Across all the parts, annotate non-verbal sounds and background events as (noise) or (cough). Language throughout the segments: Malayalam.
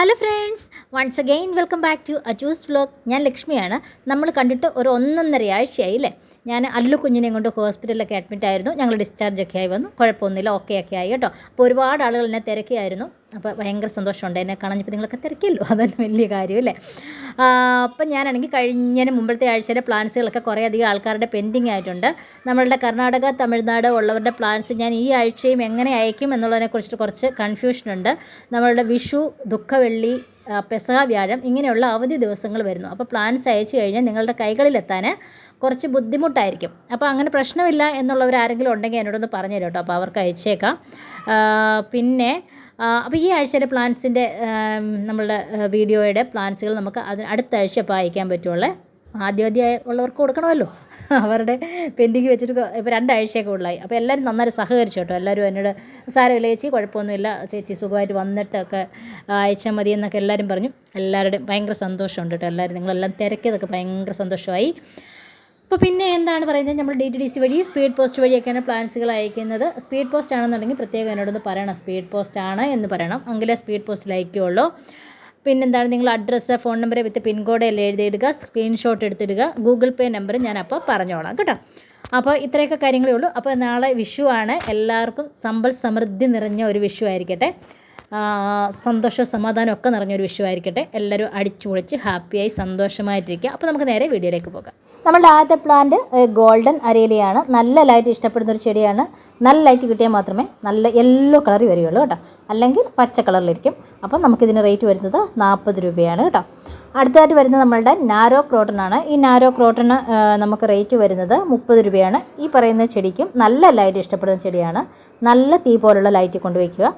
Hello friends once again welcome back to Ajus vlog ഞാൻ ലക്ഷ്മിയാണ്. നമ്മൾ കണ്ടിട്ട് ഒരു ഒന്നൊന്നര ആഴ്ചയായി അല്ലേ? ഞാൻ അല്ലു കുഞ്ഞിനെയും കൊണ്ട് ഹോസ്പിറ്റലിലൊക്കെ അഡ്മിറ്റ് ആയിരുന്നു. ഞങ്ങൾ ഡിസ്ചാർജ് ഒക്കെ ആയി വന്നു. കുഴപ്പമൊന്നുമില്ല. ഓക്കെ ഒക്കെ ആയി കേട്ടോ. അപ്പോൾ ഒരുപാട് ആളുകൾ എന്നെ തിരക്കിയായിരുന്നു. അപ്പോൾ ഭയങ്കര സന്തോഷമുണ്ട്. എന്നെ കാണഞ്ഞപ്പോൾ നിങ്ങളൊക്കെ തിരക്കിയല്ലോ? അതന്നെ വലിയ കാര്യമല്ലേ അപ്പം ഞാനാണെങ്കിൽ കഴിഞ്ഞതിന് മുമ്പത്തെ ആഴ്ചയിലെ പ്ലാൻസുകളൊക്കെ കുറേ അധികം ആൾക്കാരുടെ പെൻഡിങ് ആയിട്ടുണ്ട്. നമ്മളുടെ കർണാടക തമിഴ്നാട് ഉള്ളവരുടെ പ്ലാൻസ് ഞാൻ ഈ ആഴ്ചയും എങ്ങനെ അയക്കും എന്നുള്ളതിനെക്കുറിച്ചിട്ട് കുറച്ച് കൺഫ്യൂഷനുണ്ട് നമ്മളുടെ വിഷു ദുഃഖവെള്ളി പെസഹ വ്യാഴം ഇങ്ങനെയുള്ള അവധി ദിവസങ്ങൾ വരുന്നു. അപ്പോൾ പ്ലാൻസ് അയച്ചു കഴിഞ്ഞാൽ നിങ്ങളുടെ കൈകളിലെത്താൻ കുറച്ച് ബുദ്ധിമുട്ടായിരിക്കും. അപ്പോൾ അങ്ങനെ പ്രശ്നമില്ല എന്നുള്ളവർ ആരെങ്കിലും ഉണ്ടെങ്കിൽ എന്നോടൊന്ന് പറഞ്ഞു തരും കേട്ടോ അപ്പോൾ അവർക്ക് അയച്ചേക്കാം. പിന്നെ അപ്പോൾ ഈ ആഴ്ചയിലെ പ്ലാൻസിന്റെ നമ്മളുടെ വീഡിയോയുടെ പ്ലാൻസുകൾ നമുക്ക് അത് അടുത്ത ആഴ്ച അപ്പോൾ അയക്കാൻ പറ്റുള്ളേ. ആദ്യം ആദ്യം ഉള്ളവർക്ക് കൊടുക്കണമല്ലോ. അവരുടെ പെൻഡിങ് വെച്ചിട്ട് ഇപ്പോൾ രണ്ടാഴ്ചയൊക്കെ ഉള്ളായി. അപ്പോൾ എല്ലാവരും നന്നായി സഹകരിച്ചു കേട്ടോ. എല്ലാവരും എന്നോട് സാരമില്ല ചേച്ചി കുഴപ്പമൊന്നുമില്ല. ചേച്ചി സുഖമായിട്ട് വന്നിട്ടൊക്കെ അയച്ചാൽ മതി എന്നൊക്കെ എല്ലാവരും പറഞ്ഞു. എല്ലാവരുടെയും ഭയങ്കര സന്തോഷമുണ്ട് കേട്ടോ. എല്ലാവരും നിങ്ങളെല്ലാം തിരക്കിയതൊക്കെ ഭയങ്കര സന്തോഷമായി. അപ്പോൾ പിന്നെ എന്താണ് പറയുന്നത്? നമ്മൾ ഡി ടി ഡി സി വഴി സ്പീഡ് പോസ്റ്റ് വഴിയൊക്കെയാണ് പ്ലാൻസുകൾ അയക്കുന്നത്. സ്പീഡ് പോസ്റ്റ് ആണെന്നുണ്ടെങ്കിൽ പ്രത്യേകം എന്നോടൊന്ന് പറയണം. സ്പീഡ് പോസ്റ്റ് ആണ് എന്ന് പറയണം. എങ്കിലേ സ്പീഡ് പോസ്റ്റിൽ അയക്കുകയുള്ളൂ പിന്നെന്താണ്? നിങ്ങൾ address phone number with pincode എല്ലാം എഴുതിയിടുക. സ്ക്രീൻഷോട്ട് എടുത്തിടുക. ഗൂഗിൾ പേ നമ്പർ ഞാൻ അപ്പോൾ പറഞ്ഞോളാം കേട്ടോ. അപ്പോൾ ഇത്രയൊക്കെ കാര്യങ്ങളേ ഉള്ളൂ. അപ്പോൾ നാളെ വിഷു ആണ്. എല്ലാവർക്കും സമ്പൽ സമൃദ്ധി നിറഞ്ഞ ഒരു വിഷു ആയിരിക്കട്ടെ. സന്തോഷവും സമാധാനവും ഒക്കെ നിറഞ്ഞൊരു വിഷയമായിരിക്കട്ടെ. എല്ലാവരും അടിച്ചു പൊളിച്ച് ഹാപ്പിയായി സന്തോഷമായിട്ടിരിക്കുക. അപ്പോൾ നമുക്ക് നേരെ വീഡിയോയിലേക്ക് പോകാം. നമ്മളുടെ ആദ്യത്തെ പ്ലാന്റ് ഗോൾഡൻ അരേലിയാണ് നല്ല ലൈറ്റ് ഇഷ്ടപ്പെടുന്ന ഒരു ചെടിയാണ്. നല്ല ലൈറ്റ് കിട്ടിയാൽ മാത്രമേ നല്ല യെല്ലോ കളറിൽ വരികയുള്ളൂ കേട്ടോ. അല്ലെങ്കിൽ പച്ച കളറിലിരിക്കും അപ്പം നമുക്കിതിന് റേറ്റ് വരുന്നത് നാൽപ്പത് രൂപയാണ് കേട്ടോ. അടുത്തതായിട്ട് വരുന്നത് നമ്മളുടെ നാരോ ക്രോട്ടനാണ് ഈ നാരോ ക്രോട്ടന് നമുക്ക് റേറ്റ് വരുന്നത് മുപ്പത് രൂപയാണ്. ഈ പറയുന്ന ചെടിക്കും നല്ല ലൈറ്റ് ഇഷ്ടപ്പെടുന്ന ചെടിയാണ്. നല്ല തീ പോലുള്ള ലൈറ്റ് കൊണ്ടുവയ്ക്കുക.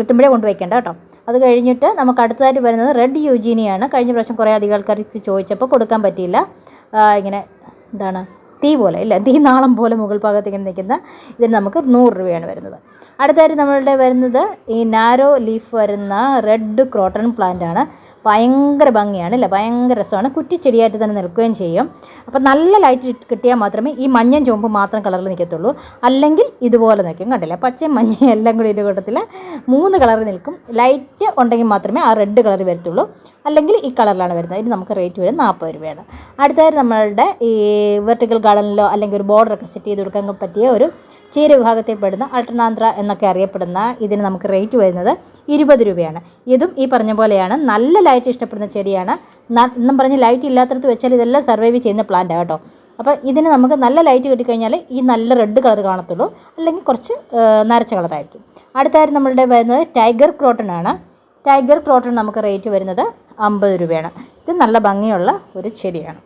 കിട്ടുമ്പോഴേ കൊണ്ടുവയ്ക്കേണ്ട കേട്ടോ. അത് കഴിഞ്ഞിട്ട് നമുക്ക് അടുത്തതായിട്ട് വരുന്നത് റെഡ് യൂജീനിയാണ് കഴിഞ്ഞ പ്രാവശ്യം കുറേ അധികം ആൾക്കാർക്ക് ചോദിച്ചപ്പോൾ കൊടുക്കാൻ പറ്റിയില്ല. ഇങ്ങനെ എന്താണ് തീ പോലെ ഇല്ല? തീ നാളം പോലെ മുകൾ ഭാഗത്ത് ഇങ്ങനെ നിൽക്കുന്ന ഇതിന് നമുക്ക് നൂറ് രൂപയാണ് വരുന്നത്. അടുത്തതായിട്ട് നമ്മളുടെ വരുന്നത് ഈ നാരോ ലീഫ് വരുന്ന റെഡ് ക്രോട്ടൺ പ്ലാന്റ് ആണ്. ഭയങ്കര ഭംഗിയാണ് അല്ലേ ഭയങ്കര രസമാണ്. കുറ്റിച്ചെടിയായിട്ട് തന്നെ നിൽക്കുകയും ചെയ്യും. അപ്പോൾ നല്ല ലൈറ്റ് കിട്ടിയാൽ മാത്രമേ ഈ മഞ്ഞയും ചുവപ്പും മാത്രം കളറിൽ നിൽക്കത്തുള്ളൂ. അല്ലെങ്കിൽ ഇതുപോലെ നിൽക്കും. കണ്ടില്ലേ? പച്ചയും മഞ്ഞയും എല്ലാം കൂടി ഒരു കൂട്ടത്തിൽ മൂന്ന് കളറിൽ നിൽക്കും. ലൈറ്റ് ഉണ്ടെങ്കിൽ മാത്രമേ ആ റെഡ് കളർ വരത്തുള്ളൂ. അല്ലെങ്കിൽ ഈ കളറിലാണ് വരുന്നത്. ഇതിന് നമുക്ക് റേറ്റ് വരും നാൽപ്പത് രൂപയാണ്. അടുത്തതായിട്ട് നമ്മളുടെ ഈ വെർട്ടിക്കൽ ഗാർഡനിലോ അല്ലെങ്കിൽ ഒരു ബോർഡറൊക്കെ സെറ്റ് ചെയ്ത് കൊടുക്കാൻ പറ്റിയ ഒരു ചീര വിഭാഗത്തിൽപ്പെടുന്ന അൾട്ടനാന്ത്ര എന്നൊക്കെ അറിയപ്പെടുന്ന ഇതിന് നമുക്ക് റേറ്റ് വരുന്നത് ഇരുപത് രൂപയാണ്. ഇതും ഈ പറഞ്ഞ പോലെയാണ്. നല്ല ലൈറ്റ് ഇഷ്ടപ്പെടുന്ന ചെടിയാണ്. എന്നും പറഞ്ഞ് ലൈറ്റ് ഇല്ലാത്തടത്ത് വെച്ചാൽ ഇതെല്ലാം സർവൈവ് ചെയ്യുന്ന പ്ലാന്റ് കേട്ടോ. അപ്പോൾ ഇതിന് നമുക്ക് നല്ല ലൈറ്റ് കിട്ടിക്കഴിഞ്ഞാൽ ഈ നല്ല റെഡ് കളർ കാണത്തുള്ളൂ. അല്ലെങ്കിൽ കുറച്ച് നരച്ച കളറായിരിക്കും അടുത്തായിട്ട് നമ്മളുടെ വരുന്നത് ടൈഗർ ക്രോട്ടൺ ആണ്. ടൈഗർ ക്രോട്ടൺ നമുക്ക് റേറ്റ് വരുന്നത് അമ്പത് രൂപയാണ്. ഇത് നല്ല ഭംഗിയുള്ള ഒരു ചെടിയാണ്.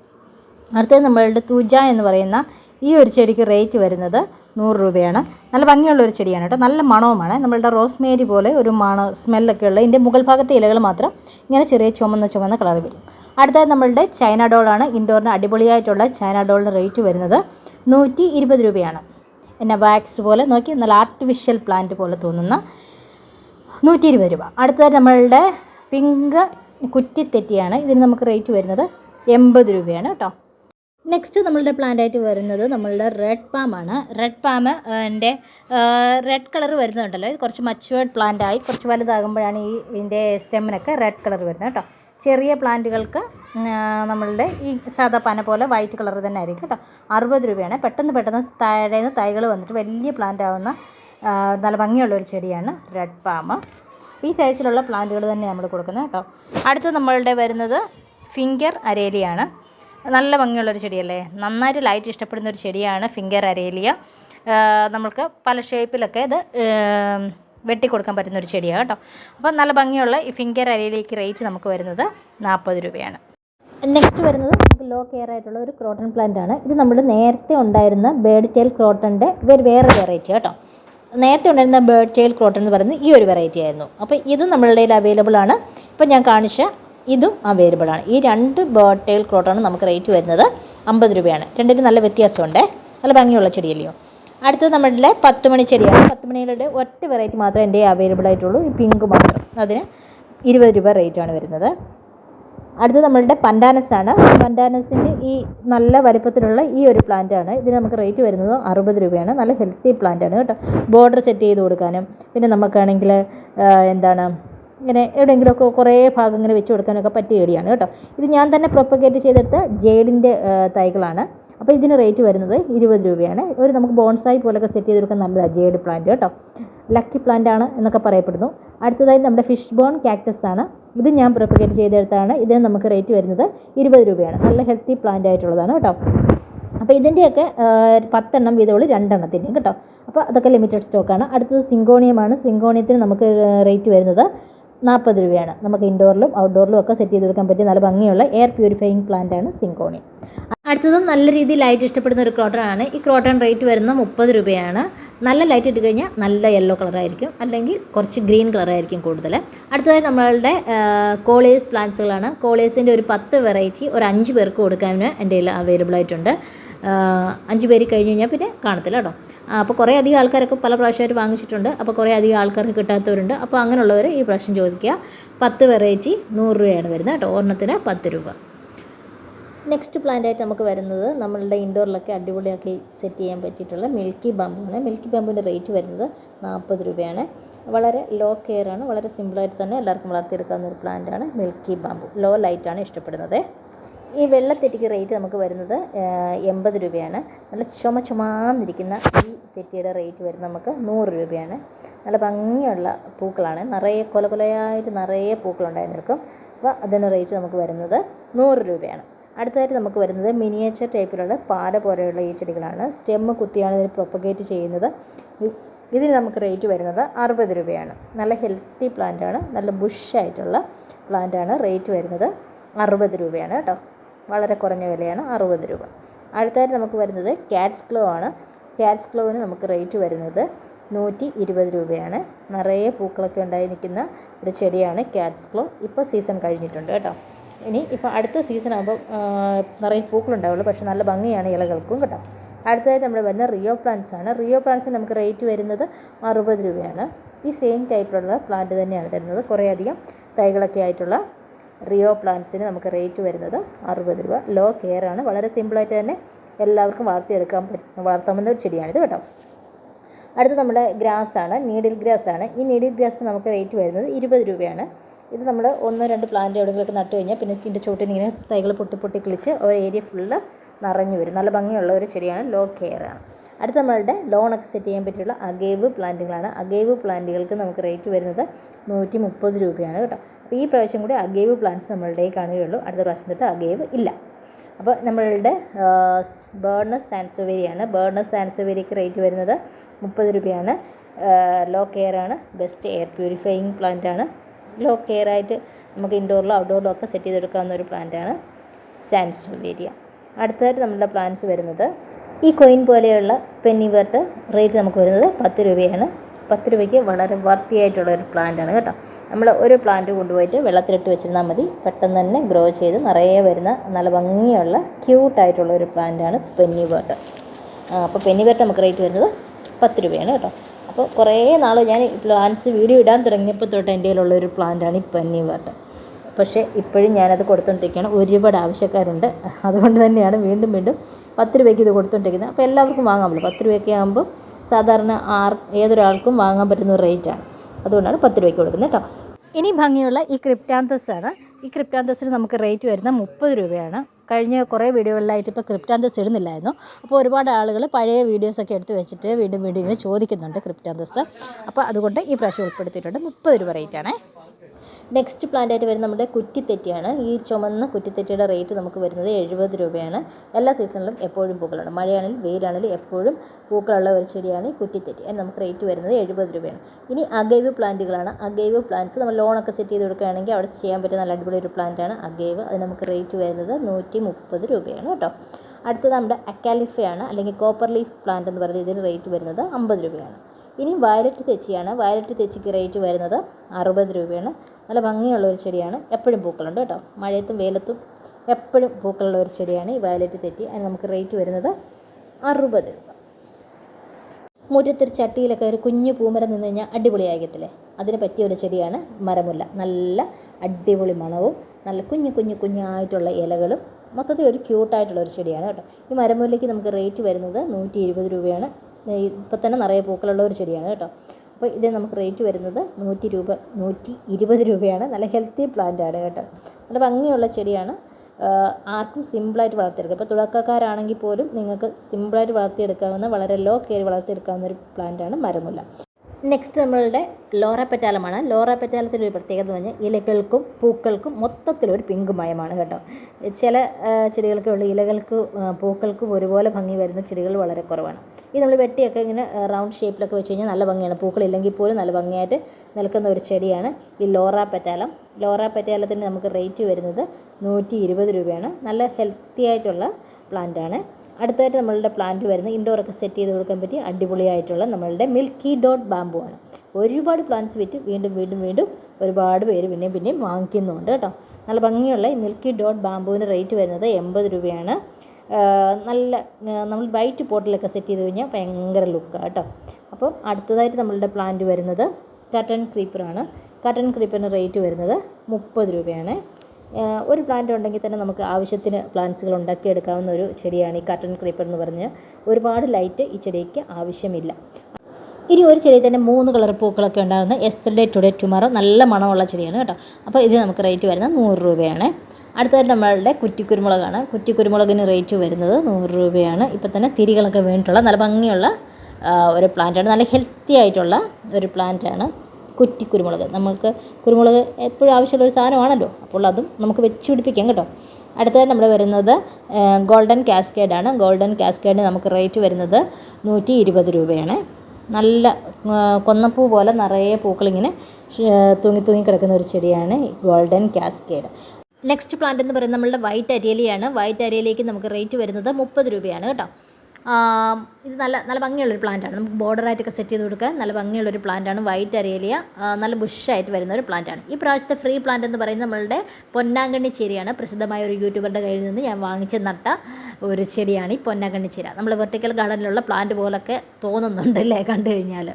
അടുത്തത് നമ്മളുടെ തൂജ എന്ന് പറയുന്ന ഈ ഒരു ചെടിക്ക് റേറ്റ് വരുന്നത് നൂറ് രൂപയാണ്. നല്ല ഭംഗിയുള്ള ഒരു ചെടിയാണ് കേട്ടോ. നല്ല മണവുമാണ്. നമ്മളുടെ റോസ്മേരി പോലെ ഒരു മണ സ്മെല്ലൊക്കെ ഉള്ള ഇതിന്റെ മുകൾ ഭാഗത്തെ ഇലകൾ മാത്രം ഇങ്ങനെ ചെറിയ ചുമന്ന ചുമന്ന കളർ വരും. അടുത്തത് നമ്മളുടെ ചൈന ഡോളാണ്. ഇൻഡോറിന് അടിപൊളിയായിട്ടുള്ള ചൈന ഡോളിന് റേറ്റ് വരുന്നത് നൂറ്റി ഇരുപത് രൂപയാണ്. പിന്നെ വാക്സ് പോലെ നോക്കി നല്ല ആർട്ടിഫിഷ്യൽ പ്ലാന്റ് പോലെ തോന്നുന്ന നൂറ്റി ഇരുപത് രൂപ. അടുത്തത് നമ്മളുടെ പിങ്ക് കുറ്റിത്തെറ്റിയാണ്. ഇതിന് നമുക്ക് റേറ്റ് വരുന്നത് എൺപത് രൂപയാണ് കേട്ടോ. നെക്സ്റ്റ് നമ്മളുടെ പ്ലാന്റായിട്ട് വരുന്നത് നമ്മളുടെ റെഡ് പാം ആണ്. റെഡ് പാം എന്റെ റെഡ് കളർ വരുന്നുണ്ടല്ലോ. ഇത് കുറച്ച് മച്ചുവേർഡ് പ്ലാന്റ് ആയി കുറച്ച് വലുതാകുമ്പോഴാണ് ഈ ഇതിന്റെ സ്റ്റെമ്മിനൊക്കെ റെഡ് കളർ വരുന്നത് കേട്ടോ. ചെറിയ പ്ലാന്റുകൾക്ക് നമ്മളുടെ ഈ സാധാ പന പോലെ വൈറ്റ് കളർ തന്നെ ആയിരിക്കും കേട്ടോ. അറുപത് രൂപയാണ്. പെട്ടെന്ന് പെട്ടെന്ന് താഴെ താഴേന്ന് തൈകൾ വന്നിട്ട് വലിയ പ്ലാന്റ് ആവുന്ന നല്ല ഭംഗിയുള്ള ഒരു ചെടിയാണ് റെഡ് പാം ഈ സൈസിലുള്ള പ്ലാന്റുകൾ തന്നെ നമ്മൾ കൊടുക്കുന്നത് കേട്ടോ. അടുത്ത് നമ്മളുടെ വരുന്നത് ഫിംഗർ അരേലിയാണ്. നല്ല ഭംഗിയുള്ളൊരു ചെടിയല്ലേ? നന്നായിട്ട് ലൈറ്റ് ഇഷ്ടപ്പെടുന്ന ഒരു ചെടിയാണ് ഫിംഗർ അരേലിയ നമുക്ക് പല ഷേപ്പിലൊക്കെ ഇത് വെട്ടിക്കൊടുക്കാൻ പറ്റുന്ന ഒരു ചെടിയാണ് കേട്ടോ. അപ്പോൾ നല്ല ഭംഗിയുള്ള ഈ ഫിംഗർ അരയിലേക്ക് റേറ്റ് നമുക്ക് വരുന്നത് നാൽപ്പത് രൂപയാണ്. നെക്സ്റ്റ് വരുന്നത് നമുക്ക് ലോ കെയർ ആയിട്ടുള്ള ഒരു ക്രോട്ടൺ പ്ലാന്റ് ആണ്. ഇത് നമ്മൾ നേരത്തെ ഉണ്ടായിരുന്ന ബേഡ് ടെയിൽ ക്രോട്ടന്റെ വേറെ വേറെ വെറൈറ്റി കേട്ടോ. നേരത്തെ ഉണ്ടായിരുന്ന ബേഡ് ടെയിൽ ക്രോട്ടൺ എന്ന് പറയുന്നത് ഈ ഒരു വെറൈറ്റി ആയിരുന്നു. അപ്പോൾ ഇത് നമ്മളുടെ അവൈലബിൾ ആണ്. ഇപ്പോൾ ഞാൻ കാണിച്ച ഇതും അവൈലബിൾ ആണ്. ഈ രണ്ട് ബേർഡ് ടെയിൽ ക്രോട്ടാണ് നമുക്ക് റേറ്റ് വരുന്നത് അമ്പത് രൂപയാണ്. രണ്ടിനും നല്ല വ്യത്യാസമുണ്ട്. നല്ല ഭംഗിയുള്ള ചെടിയല്ലയോ. അടുത്തത് നമ്മളുടെ പത്ത് മണി ചെടിയാണ്. പത്ത് മണികളുടെ ഒറ്റ വെറൈറ്റി മാത്രമേ എന്റെ അവൈലബിൾ ആയിട്ടുള്ളൂ. ഈ പിങ്ക് മാത്രം. അതിന് ഇരുപത് രൂപ റേറ്റാണ് വരുന്നത്. അടുത്തത് നമ്മളുടെ പണ്ടാനസ് ആണ്. പണ്ടാനസിന്റെ ഈ നല്ല വലിപ്പത്തിലുള്ള ഈ ഒരു പ്ലാന്റ് ആണ്. ഇതിന് നമുക്ക് റേറ്റ് വരുന്നത് അറുപത് രൂപയാണ്. നല്ല ഹെൽത്തി പ്ലാന്റ് ആണ് കേട്ടോ. ബോർഡർ സെറ്റ് ചെയ്ത് കൊടുക്കാനും. പിന്നെ നമുക്കാണെങ്കിൽ എന്താണ് ഇങ്ങനെ എവിടെയെങ്കിലുമൊക്കെ കുറേ ഭാഗം ഇങ്ങനെ വെച്ച് കൊടുക്കാനൊക്കെ പറ്റിയ ചെടിയാണ് കേട്ടോ. ഇത് ഞാൻ തന്നെ പ്രൊപ്പഗേറ്റ് ചെയ്തെടുത്ത ജേഡിന്റെ തൈകളാണ്. അപ്പോൾ ഇതിന് റേറ്റ് വരുന്നത് ഇരുപത് രൂപയാണ്. ഒരു നമുക്ക് ബോൺസായി പോലൊക്കെ സെറ്റ് ചെയ്ത് കൊടുക്കാൻ നല്ലതാണ് ജേഡ് പ്ലാന്റ് കേട്ടോ. ലക്കി പ്ലാന്റ് ആണ് എന്നൊക്കെ പറയപ്പെടുന്നു. അടുത്തതായി നമ്മുടെ ഫിഷ് ബോൺ കാക്ടസ് ആണ്. ഇത് ഞാൻ പ്രൊപ്പഗേറ്റ് ചെയ്തെടുത്താണ് ഇതിന് നമുക്ക് റേറ്റ് വരുന്നത് ഇരുപത് രൂപയാണ്. നല്ല ഹെൽത്തി പ്ലാന്റ് ആയിട്ടുള്ളതാണ് കേട്ടോ. അപ്പോൾ ഇതിന്റെയൊക്കെ പത്തെണ്ണം വീതമുള്ള രണ്ടെണ്ണത്തിന്റെയും കേട്ടോ. അപ്പോൾ അതൊക്കെ ലിമിറ്റഡ് സ്റ്റോക്കാണ് അടുത്തത് സിങ്കോണിയമാണ്. സിങ്കോണിയത്തിന് നമുക്ക് റേറ്റ് വരുന്നത് നാൽപ്പത് രൂപയാണ്. നമുക്ക് ഇൻഡോറിലും ഔട്ട്ഡോറിലും ഒക്കെ സെറ്റ് ചെയ്ത് കൊടുക്കാൻ പറ്റിയ നല്ല ഭംഗിയുള്ള എയർ പ്യൂരിഫയിങ് പ്ലാന്റ് ആണ് സിങ്കോണി അടുത്തതും നല്ല രീതിയിൽ ലൈറ്റ് ഇഷ്ടപ്പെടുന്ന ഒരു ക്രോട്ടൺ ആണ്. ഈ ക്രോട്ടൺ റേറ്റ് വരുന്ന മുപ്പത് രൂപയാണ്. നല്ല ലൈറ്റ് ഇട്ട് കഴിഞ്ഞാൽ നല്ല യെല്ലോ കളറായിരിക്കും അല്ലെങ്കിൽ കുറച്ച് ഗ്രീൻ കളറായിരിക്കും കൂടുതൽ. അടുത്തതായി നമ്മളുടെ കോളേജ് പ്ലാന്റ്സുകളാണ് കോളേജിന്റെ ഒരു പത്ത് വെറൈറ്റി ഒരു അഞ്ച് പേർക്ക് കൊടുക്കാൻ എന്റെ അവൈലബിൾ ആയിട്ടുണ്ട്. അഞ്ച് പേര് കഴിഞ്ഞ് കഴിഞ്ഞാൽ പിന്നെ കാണത്തില്ല കേട്ടോ. അപ്പോൾ കുറേ അധികം ആൾക്കാരൊക്കെ പല പ്രാവശ്യമായിട്ട് വാങ്ങിച്ചിട്ടുണ്ട്. അപ്പോൾ കുറേ അധികം ആൾക്കാർക്ക് കിട്ടാത്തവരുണ്ട്. അപ്പോൾ അങ്ങനെയുള്ളവർ ഈ പ്രാവശ്യം ചോദിക്കുക. പത്ത് വെറൈറ്റി നൂറ് രൂപയാണ് വരുന്നത് കേട്ടോ. ഒരെണ്ണത്തിന് പത്ത് രൂപ. നെക്സ്റ്റ് പ്ലാന്റായിട്ട് നമുക്ക് വരുന്നത് നമ്മളുടെ ഇൻഡോറിലൊക്കെ അടിപൊളിയാക്കി സെറ്റ് ചെയ്യാൻ പറ്റിയിട്ടുള്ള മിൽക്കി ബാമ്പുവാണ് മിൽക്കി ബാമ്പുവിന്റെ റേറ്റ് വരുന്നത് നാൽപ്പത് രൂപയാണ്. വളരെ ലോ കെയർ ആണ്. വളരെ സിമ്പിളായിട്ട് തന്നെ എല്ലാവർക്കും വളർത്തിയെടുക്കാവുന്ന ഒരു പ്ലാന്റാണ് മിൽക്കി ബാമ്പു ലോ ലൈറ്റാണ് ഇഷ്ടപ്പെടുന്നത്. ഈ വെള്ളത്തെറ്റിക്ക് റേറ്റ് നമുക്ക് വരുന്നത് എൺപത് രൂപയാണ്. നല്ല ചുമ ചുമാന്നിരിക്കുന്ന ഈ തെറ്റിയുടെ റേറ്റ് വരുന്നത് നമുക്ക് നൂറ് രൂപയാണ്. നല്ല ഭംഗിയുള്ള പൂക്കളാണ്. നിറയെ കൊല കൊലയായിട്ട് നിറയെ പൂക്കളുണ്ടായി നിൽക്കും അപ്പോൾ അതിന് റേറ്റ് നമുക്ക് വരുന്നത് നൂറ് രൂപയാണ്. അടുത്തതായിട്ട് നമുക്ക് വരുന്നത് മിനിയേച്ചർ ടൈപ്പിലുള്ള പാല പോലെയുള്ള ഈ ചെടികളാണ്. സ്റ്റെമ്മ് കുത്തിയാണ് ഇതിന് പ്രൊപ്പഗേറ്റ് ചെയ്യുന്നത്. ഇതിന് നമുക്ക് റേറ്റ് വരുന്നത് അറുപത് രൂപയാണ്. നല്ല ഹെൽത്തി പ്ലാന്റാണ് നല്ല ബുഷായിട്ടുള്ള പ്ലാന്റാണ് റേറ്റ് വരുന്നത് അറുപത് രൂപയാണ് കേട്ടോ. വളരെ കുറഞ്ഞ വിലയാണ് അറുപത് രൂപ. അടുത്തായിട്ട് നമുക്ക് വരുന്നത് ക്യാറ്റ്സ് ക്ലോ ആണ്. ക്യാറ്റ്സ് ക്ലോവിന് നമുക്ക് റേറ്റ് വരുന്നത് നൂറ്റി ഇരുപത് രൂപയാണ്. നിറയെ പൂക്കളൊക്കെ ഉണ്ടായി നിൽക്കുന്ന ഒരു ചെടിയാണ് ക്യാറ്റ്സ് ക്ലോ ഇപ്പോൾ സീസൺ കഴിഞ്ഞിട്ടുണ്ട് കേട്ടോ. ഇനി ഇപ്പോൾ അടുത്ത സീസൺ ആകുമ്പോൾ നിറയെ പൂക്കളുണ്ടാവുള്ളൂ. പക്ഷേ നല്ല ഭംഗിയാണ് ഇലകൾക്കും കേട്ടോ. അടുത്തതായിട്ട് നമ്മൾ വരുന്ന റിയോ പ്ലാന്റ്സ് ആണ്. റിയോ പ്ലാന്റ്സ് നമുക്ക് റേറ്റ് വരുന്നത് അറുപത് രൂപയാണ്. ഈ സെയിം ടൈപ്പിലുള്ള പ്ലാന്റ് തന്നെയാണ് തരുന്നത്. കുറേയധികം തൈകളൊക്കെ ആയിട്ടുള്ള റിയോ പ്ലാന്റ്സിന് നമുക്ക് റേറ്റ് വരുന്നത് അറുപത് രൂപ. ലോ കെയർ ആണ്. വളരെ സിമ്പിളായിട്ട് തന്നെ എല്ലാവർക്കും വളർത്തിയെടുക്കാൻ പറ്റും വളർത്താവുന്ന ഒരു ചെടിയാണിത് കേട്ടോ. അടുത്ത നമ്മുടെ ഗ്രാസ് ആണ്. നീഡിൽ ഗ്രാസ് ആണ്. ഈ നീഡിൽ ഗ്രാസ് നമുക്ക് റേറ്റ് വരുന്നത് ഇരുപത് രൂപയാണ്. ഇത് നമ്മൾ ഒന്നോ രണ്ട് പ്ലാന്റ് എവിടെയെങ്കിലുമൊക്കെ നട്ട് കഴിഞ്ഞാൽ പിന്നെ ഇതിന്റെ ചോട്ടിൽ നിന്ന് ഇങ്ങനെ തൈകൾ പൊട്ടി പൊട്ടി കിളിച്ച് ഒരു ഏരിയ ഫുള്ള് നിറഞ്ഞു വരും. നല്ല ഭംഗിയുള്ള ഒരു ചെടിയാണ്. ലോ കെയർ ആണ്. അടുത്ത നമ്മളുടെ ലോണൊക്കെ സെറ്റ് ചെയ്യാൻ പറ്റിയുള്ള അഗേവ് പ്ലാന്റുകളാണ് അഗേവ് പ്ലാന്റുകൾക്ക് നമുക്ക് റേറ്റ് വരുന്നത് നൂറ്റി മുപ്പത് രൂപയാണ് കേട്ടോ. അപ്പോൾ ഈ പ്രാവശ്യം കൂടി അഗേവ് പ്ലാന്റ്സ് നമ്മളുടെ കാണുകയുള്ളൂ. അടുത്ത പ്രാവശ്യം തൊട്ട് അഗേവ് ഇല്ല. അപ്പോൾ നമ്മളുടെ ബേർണസ് സാൻസോവേരിയാണ് ബേർണസ് സാൻസോവേരിക്ക് റേറ്റ് വരുന്നത് മുപ്പത് രൂപയാണ്. ലോ കെയർ ആണ്. ബെസ്റ്റ് എയർ പ്യൂരിഫയിങ് പ്ലാന്റ് ആണ്. ലോ കെയർ ആയിട്ട് നമുക്ക് ഇൻഡോറിലോ ഔട്ട്ഡോറിലോ ഒക്കെ സെറ്റ് ചെയ്തെടുക്കാവുന്ന ഒരു പ്ലാന്റ് ആണ് സാൻസോവേരിയ അടുത്തതായിട്ട് നമ്മളുടെ പ്ലാന്റ്സ് വരുന്നത് ഈ കോയിൻ പോലെയുള്ള പെന്നിവേർട്ട് റേറ്റ് നമുക്ക് വരുന്നത് പത്ത് രൂപയാണ്. പത്ത് രൂപയ്ക്ക് വളരെ വർത്തിയായിട്ടുള്ള ഒരു പ്ലാന്റ് ആണ് കേട്ടോ. നമ്മൾ ഒരു പ്ലാന്റ് കൊണ്ടുപോയിട്ട് വെള്ളത്തിലിട്ട് വെച്ചിരുന്നാൽ മതി. പെട്ടെന്ന് തന്നെ ഗ്രോ ചെയ്ത് നിറയെ വരുന്ന നല്ല ഭംഗിയുള്ള ക്യൂട്ടായിട്ടുള്ള ഒരു പ്ലാന്റ് ആണ് പെന്നിവേർട്ട് അപ്പോൾ പെന്നിവേർട്ട് നമുക്ക് റേറ്റ് വരുന്നത് പത്ത് രൂപയാണ് കേട്ടോ. അപ്പോൾ കുറേ നാൾ ഞാൻ പ്ലാന്റ്സ് വീഡിയോ ഇടാൻ തുടങ്ങിയപ്പോൾ തൊട്ട് എന്റെ കയ്യിലുള്ള ഒരു പ്ലാന്റാണ് ഈ പെന്നിവേർട്ട് പക്ഷേ ഇപ്പോഴും ഞാനത് കൊടുത്തുകൊണ്ടിരിക്കുകയാണ് ഒരുപാട് ആവശ്യക്കാരുണ്ട്. അതുകൊണ്ട് തന്നെയാണ് വീണ്ടും വീണ്ടും പത്ത് രൂപയ്ക്ക് ഇത് കൊടുത്തുകൊണ്ടിരിക്കുന്നത് അപ്പോൾ എല്ലാവർക്കും വാങ്ങാമല്ലോ പത്ത് രൂപയ്ക്ക് ആകുമ്പോൾ സാധാരണ ആർ ഏതൊരാൾക്കും വാങ്ങാൻ പറ്റുന്ന റേറ്റാണ് അതുകൊണ്ടാണ് പത്ത് രൂപയ്ക്ക് കൊടുക്കുന്നത് കേട്ടോ. ഇനി ഭംഗിയുള്ള ഈ ക്രിപ്റ്റാന്തസ് ആണ്. ഈ ക്രിപ്റ്റാന്തസിന് നമുക്ക് റേറ്റ് വരുന്നത് മുപ്പത് രൂപയാണ്. കഴിഞ്ഞ കുറേ വീഡിയോകളിലായിട്ട് ഇപ്പോൾ ക്രിപ്റ്റാന്തസ് ഇടുന്നില്ലായിരുന്നു. അപ്പോൾ ഒരുപാട് ആളുകൾ പഴയ വീഡിയോസൊക്കെ എടുത്ത് വെച്ചിട്ട് വീണ്ടും വീണ്ടും ഇങ്ങനെ ചോദിക്കുന്നുണ്ട് ക്രിപ്റ്റാന്തസ് അപ്പോൾ അതുകൊണ്ട് ഈ പ്രാവശ്യം ഉൾപ്പെടുത്തിയിട്ടുണ്ട്. മുപ്പത് രൂപ റേറ്റാണേ നെക്സ്റ്റ് പ്ലാന്റായിട്ട് വരുന്ന നമ്മുടെ കുറ്റിത്തെറ്റിയാണ്. ഈ ചുമന്ന കുറ്റിത്തെറ്റിയുടെ റേറ്റ് നമുക്ക് വരുന്നത് എഴുപത് രൂപയാണ്. എല്ലാ സീസണിലും എപ്പോഴും പൂക്കളാണ് മഴയാണെങ്കിലും വെയിലാണെങ്കിലും എപ്പോഴും പൂക്കളുള്ള ഒരു ചെടിയാണ് ഈ കുറ്റിത്തെറ്റി. അതിന് നമുക്ക് റേറ്റ് വരുന്നത് എഴുപത് രൂപയാണ്. ഇനി അഗൈവ് പ്ലാന്റുകളാണ് അഗൈവ് പ്ലാന്റ്സ് നമ്മൾ ലോണൊക്കെ സെറ്റ് ചെയ്ത് കൊടുക്കുകയാണെങ്കിൽ അവിടെ ചെയ്യാൻ പറ്റുന്ന നല്ല അടിപൊളി ഒരു പ്ലാന്റാണ് അഗൈവ് അത് നമുക്ക് റേറ്റ് വരുന്നത് നൂറ്റി മുപ്പത് രൂപയാണ് കേട്ടോ. അടുത്തത് നമ്മുടെ അക്കാലിഫയാണ് അല്ലെങ്കിൽ കോപ്പർ ലീഫ് പ്ലാന്റ് എന്ന് പറയുന്നത്. ഇതിന് റേറ്റ് വരുന്നത് അമ്പത് രൂപയാണ്. ഇനി വയലറ്റ് തെച്ചിയാണ്. വയലറ്റ് തെച്ചിക്ക് റേറ്റ് വരുന്നത് അറുപത് രൂപയാണ്. നല്ല ഭംഗിയുള്ള ഒരു ചെടിയാണ്. എപ്പോഴും പൂക്കളുണ്ട് കേട്ടോ. മഴയത്തും വെയിലത്തും എപ്പോഴും പൂക്കളുള്ള ഒരു ചെടിയാണ് ഈ വയലറ്റ് തെറ്റി. അതിന് നമുക്ക് റേറ്റ് വരുന്നത് അറുപത് രൂപ. മുറ്റത്തൊരു ചട്ടിയിലൊക്കെ ഒരു കുഞ്ഞു പൂമരം നിന്ന് കഴിഞ്ഞാൽ അടിപൊളിയാകത്തില്ലേ അതിന് പറ്റിയ ഒരു ചെടിയാണ് മരമുല്ല. നല്ല അടിപൊളി മണവും നല്ല കുഞ്ഞു കുഞ്ഞു കുഞ്ഞായിട്ടുള്ള ഇലകളും മൊത്തത്തിൽ ഒരു ക്യൂട്ടായിട്ടുള്ള ഒരു ചെടിയാണ് കേട്ടോ. ഈ മരമുല്ലയ്ക്ക് നമുക്ക് റേറ്റ് വരുന്നത് നൂറ്റി ഇരുപത് രൂപയാണ്. ഇപ്പം തന്നെ നിറയെ പൂക്കളുള്ള ഒരു ചെടിയാണ് കേട്ടോ. അപ്പോൾ ഇത് നമുക്ക് റേറ്റ് വരുന്നത് നൂറ്റി രൂപ നൂറ്റി ഇരുപത് രൂപയാണ്. നല്ല ഹെൽത്തി പ്ലാന്റ് ആണ് കേട്ടോ. നല്ല ഭംഗിയുള്ള ചെടിയാണ്. ആർക്കും സിമ്പിളായിട്ട് വളർത്തിയെടുക്കാം ഇപ്പോൾ തുടക്കക്കാരാണെങ്കിൽ പോലും നിങ്ങൾക്ക് സിമ്പിളായിട്ട് വളർത്തിയെടുക്കാവുന്ന വളരെ ലോ കെയർ വളർത്തിയെടുക്കാവുന്ന ഒരു പ്ലാന്റാണ് മരമുല്ല. നെക്സ്റ്റ് നമ്മളുടെ ലോറ പെറ്റാലമാണ്. ലോറ പെറ്റാലത്തിന്റെ ഒരു പ്രത്യേകത എന്ന് പറഞ്ഞാൽ ഇലകൾക്കും പൂക്കൾക്കും മൊത്തത്തിലൊരു പിങ്ക് മയമാണ് കേട്ടോ. ചില ചെടികൾക്കുള്ള ഇലകൾക്ക് പൂക്കൾക്കും ഒരുപോലെ ഭംഗി വരുന്ന ചെടികൾ വളരെ കുറവാണ്. ഇത് നമ്മൾ വെട്ടിയൊക്കെ ഇങ്ങനെ റൗണ്ട് ഷേപ്പിലൊക്കെ വെച്ച് കഴിഞ്ഞാൽ നല്ല ഭംഗിയാണ്. പൂക്കളില്ലെങ്കിൽ പോലും നല്ല ഭംഗിയായിട്ട് നിൽക്കുന്ന ഒരു ചെടിയാണ് ഈ ലോറ പെറ്റാലം. ലോറ പെറ്റാലത്തിന് നമുക്ക് റേറ്റ് വരുന്നത് നൂറ്റി രൂപയാണ്. നല്ല ഹെൽത്തി ആയിട്ടുള്ള പ്ലാന്റാണ് അടുത്തായിട്ട് നമ്മളുടെ പ്ലാന്റ് വരുന്നത് ഇൻഡോറൊക്കെ സെറ്റ് ചെയ്ത് കൊടുക്കാൻ പറ്റിയ അടിപൊളിയായിട്ടുള്ള നമ്മളുടെ മിൽക്കി ഡോട്ട് ബാമ്പു ആണ്. ഒരുപാട് പ്ലാന്റ്സ് വിറ്റ് വീണ്ടും വീണ്ടും വീണ്ടും ഒരുപാട് പേര് പിന്നെയും പിന്നെയും വാങ്ങിക്കുന്നുണ്ട് കേട്ടോ. നല്ല ഭംഗിയുള്ള ഈ മിൽക്കി ഡോട്ട് ബാമ്പുവിന് റേറ്റ് വരുന്നത് എൺപത് രൂപയാണ്. നല്ല നമ്മൾ വൈറ്റ് പോട്ടിലൊക്കെ സെറ്റ് ചെയ്ത് കഴിഞ്ഞാൽ ഭയങ്കര ലുക്കാണ് കേട്ടോ. അപ്പോൾ അടുത്തതായിട്ട് നമ്മളുടെ പ്ലാന്റ് വരുന്നത് കട്ടൺ ക്രീപ്പറാണ് കട്ടൺ ക്രീപ്പറിന് റേറ്റ് വരുന്നത് മുപ്പത് രൂപയാണ്. ഒരു പ്ലാന്റ് ഉണ്ടെങ്കിൽ തന്നെ നമുക്ക് ആവശ്യത്തിന് പ്ലാന്റ്സുകൾ ഉണ്ടാക്കിയെടുക്കാവുന്ന ഒരു ചെടിയാണ് ഈ കട്ടൺ ക്രീപ്പർ എന്ന് പറഞ്ഞ് ഒരുപാട് ലൈറ്റ് ഈ ചെടിക്ക് ആവശ്യമില്ല. ഇനി ഒരു ചെടി തന്നെ മൂന്ന് കളർ പൂക്കളൊക്കെ ഉണ്ടാകുന്ന എസ്റ്റർഡേ ടുഡേ ടുമാറോ നല്ല മണമുള്ള ചെടിയാണ് കേട്ടോ. അപ്പോൾ ഇത് നമുക്ക് റേറ്റ് വരുന്നത് നൂറ് രൂപയാണ്. അടുത്തതായിട്ട് നമ്മളുടെ കുറ്റിക്കുരുമുളകാണ്. കുറ്റിക്കുരുമുളകിന് റേറ്റ് വരുന്നത് നൂറ് രൂപയാണ്. ഇപ്പോൾ തന്നെ തിരികളൊക്കെ വീണിട്ടുള്ള നല്ല ഭംഗിയുള്ള ഒരു പ്ലാന്റാണ് നല്ല ഹെൽത്തി ആയിട്ടുള്ള ഒരു പ്ലാന്റാണ് കുറ്റി കുരുമുളക്. നമുക്ക് കുരുമുളക് എപ്പോഴും ആവശ്യമുള്ള ഒരു സാധനമാണല്ലോ. അപ്പോൾ അതും നമുക്ക് വെച്ച് പിടിപ്പിക്കാം കേട്ടോ. അടുത്തത് നമ്മൾ വരുന്നത് ഗോൾഡൻ കാസ്കേഡാണ്. ഗോൾഡൻ കാസ്കേഡ് നമുക്ക് റേറ്റ് വരുന്നത് നൂറ്റി ഇരുപത് രൂപയാണ്. നല്ല കൊന്നപ്പൂ പോലെ നിറയെ പൂക്കളിങ്ങനെ തൂങ്ങി തൂങ്ങി കിടക്കുന്ന ഒരു ചെടിയാണ് ഗോൾഡൻ കാസ്കേഡ്. നെക്സ്റ്റ് പ്ലാന്റ് എന്ന് പറയുന്നത് നമ്മളുടെ വൈറ്റ് അരിയലിയാണ് വൈറ്റ് അരിയലിക്ക് നമുക്ക് റേറ്റ് വരുന്നത് മുപ്പത് രൂപയാണ് കേട്ടോ. ഇത് നല്ല നല്ല ഭംഗിയുള്ളൊരു പ്ലാന്റാണ് നമുക്ക് ബോർഡറായിട്ടൊക്കെ സെറ്റ് ചെയ്ത് കൊടുക്കാൻ നല്ല ഭംഗിയുള്ളൊരു പ്ലാന്റാണ് വൈറ്റ് അരേലിയ നല്ല ബുഷായിട്ട് വരുന്ന ഒരു പ്ലാന്റാണ് ഈ പ്രാവശ്യത്തെ ഫ്രീ പ്ലാന്റ് എന്ന് പറയുന്നത് നമ്മളുടെ പൊന്നാങ്കണ്ണി ചെടിയാണ് പ്രസിദ്ധമായ ഒരു യൂട്യൂബറുടെ കയ്യിൽ നിന്ന് ഞാൻ വാങ്ങിച്ച് നട്ട ഒരു ചെടിയാണ് ഈ പൊന്നാങ്കണ്ണി ചീര. നമ്മൾ വെർട്ടിക്കൽ ഗാർഡനിലുള്ള പ്ലാന്റ് പോലൊക്കെ തോന്നുന്നുണ്ടല്ലേ കണ്ടു കഴിഞ്ഞാൽ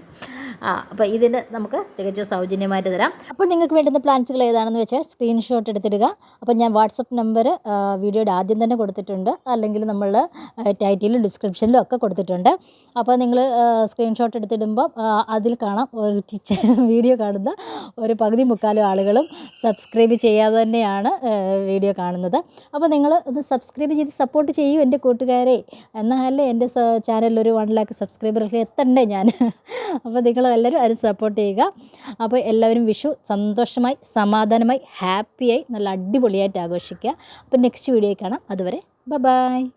ആ അപ്പോൾ ഇതിന് നമുക്ക് തികച്ചും സൗജന്യമായിട്ട് തരാം. അപ്പോൾ നിങ്ങൾക്ക് വേണ്ടുന്ന പ്ലാൻസുകൾ ഏതാണെന്ന് വെച്ചാൽ സ്ക്രീൻഷോട്ട് എടുത്തിടുക. അപ്പോൾ ഞാൻ വാട്സപ്പ് നമ്പർ വീഡിയോയുടെ ആദ്യം തന്നെ കൊടുത്തിട്ടുണ്ട്. അല്ലെങ്കിൽ നമ്മൾ ടൈറ്റിലും ഡിസ്ക്രിപ്ഷനിലും ഒക്കെ കൊടുത്തിട്ടുണ്ട്. അപ്പോൾ നിങ്ങൾ സ്ക്രീൻഷോട്ട് എടുത്തിടുമ്പോൾ അതിൽ കാണാം ഒരു ടീച്ചർ (laughs) വീഡിയോ കാണുന്ന ഒരു പകുതി മുക്കാലും ആളുകളും സബ്സ്ക്രൈബ് ചെയ്യാതെ തന്നെയാണ് വീഡിയോ കാണുന്നത്. അപ്പോൾ നിങ്ങൾ ഇത് സബ്സ്ക്രൈബ് ചെയ്ത് സപ്പോർട്ട് ചെയ്യൂ എന്റെ കൂട്ടുകാരെ. എന്നാലേ എന്റെ ചാനലിൽ ഒരു വൺ ലാക്ക് സബ്സ്ക്രൈബറൊക്കെ എത്തണ്ടേ ഞാൻ? (laughs) അപ്പോൾ നിങ്ങൾ എല്ലാവരും അതിന് സപ്പോർട്ട് ചെയ്യുക. അപ്പോൾ എല്ലാവരും വിഷു സന്തോഷമായി സമാധാനമായി ഹാപ്പിയായി നല്ല അടിപൊളിയായിട്ട് ആഘോഷിക്കുക. അപ്പോൾ നെക്സ്റ്റ് വീഡിയോ കാണാം. അതുവരെ ബ ബായ്